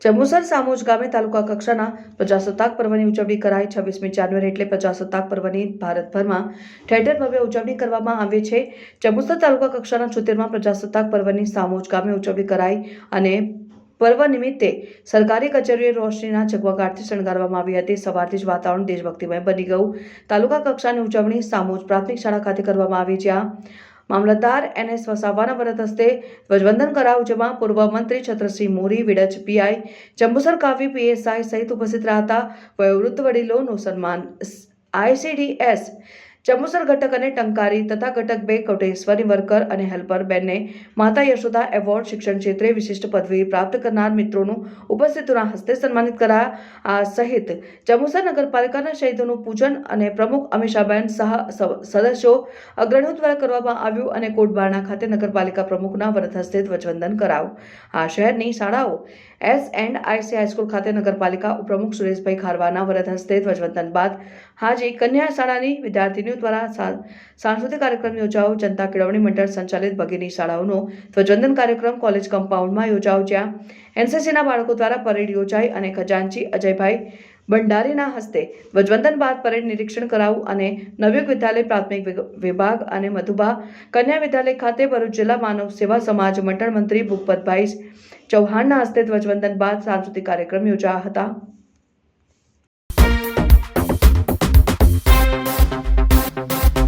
જંબુસર સામોજ ગામે તાલુકા કક્ષાના પ્રજાસત્તાક પર્વની ઉજવણી કરાઈ. છવ્વીસમી જાન્યુઆરી એટલે પ્રજાસત્તાક પર્વની ભારતભરમાં ઠેર ઠેર ભવ્ય ઉજવણી કરવામાં આવે છે. જંબુસર તાલુકા કક્ષાના છોતેરમાં પ્રજાસત્તાક પર્વની સામોજ ગામે ઉજવણી કરાઈ અને પર્વ નિમિત્તે સરકારી કચેરીએ રોશનીના ઝગમગાટથી શણગારવામાં આવી હતી. સવારથી જ વાતાવરણ દેશભક્તિમય બની ગયું. તાલુકા કક્ષાની ઉજવણી સામોજ પ્રાથમિક શાળા ખાતે કરવામાં આવી જ્યાં મામલતદાર એનએસ વસાવાના વરદ હસ્તે ધ્વજવંદન કરાવ જેમાં પૂર્વ મંત્રી છત્રસિંહ મોરી વિડચ પીઆઈ જંબુસર કાવી પીએસઆઈ સહિત ઉપસ્થિત રહ્યા હતા. વયોવૃદ્ધ વડીલોનું સન્માન. આઈસીડીએસ જંબુસર ઘટક અને ટંકારી તથા ઘટક બે કોટેશ્વરી વર્કર અને હેલ્પર બેનને માતા યશોદા એવોર્ડ શિક્ષણ ક્ષેત્રે વિશિષ્ટ પદવી પ્રાપ્ત કરનાર મિત્રોનું ઉપસ્થિતોના હસ્તે સન્માનિત કરાયા સહિત જંબુસર નગરપાલિકાના શહીદોનું પૂજન અને પ્રમુખ અમિષાબેન સહ સદસ્યો અગ્રણીઓ દ્વારા કરવામાં આવ્યું અને કોટબારણા ખાતે નગરપાલિકા પ્રમુખના વ્રત હસ્તે ધ્વજવંદન કરાયું. આ શહેરની શાળાઓ એસ એન્ડ આઈસી હાઈસ્કૂલ ખાતે નગરપાલિકા ઉપપ્રમુખ સુરેશભાઈ ખારવાના વરદ હસ્તે ધ્વજવંદન બાદ હાજી કન્યા શાળાની વિદ્યાર્થીનીઓ દ્વારા સાંસ્કૃતિક કાર્યક્રમ યોજાયો, જનતા કેળવણી મંડળ સંચાલિત ભગીની શાળાઓનો ધ્વજવંદન કાર્યક્રમ કોલેજ કમ્પાઉન્ડમાં યોજાયો જ્યાં એનસીસીના બાળકો દ્વારા પરેડ યોજાઈ અને ખજાનચી અજયભાઈ ભંડારીના હસ્તે ધ્વજવંદન બાદ પરેડ નિરીક્ષણ કરાવું અને નવયુગ વિદ્યાલય, પ્રાથમિક વિભાગ અને મધુબા કન્યા વિદ્યાલય ખાતે ભરૂચ જિલ્લા માનવ સેવા સમાજ મંડળ મંત્રી ભૂપતભાઈ ચૌહાણના હસ્તે ધ્વજવંદન બાદ સાંસ્કૃતિક કાર્યક્રમ યોજાયા હતા.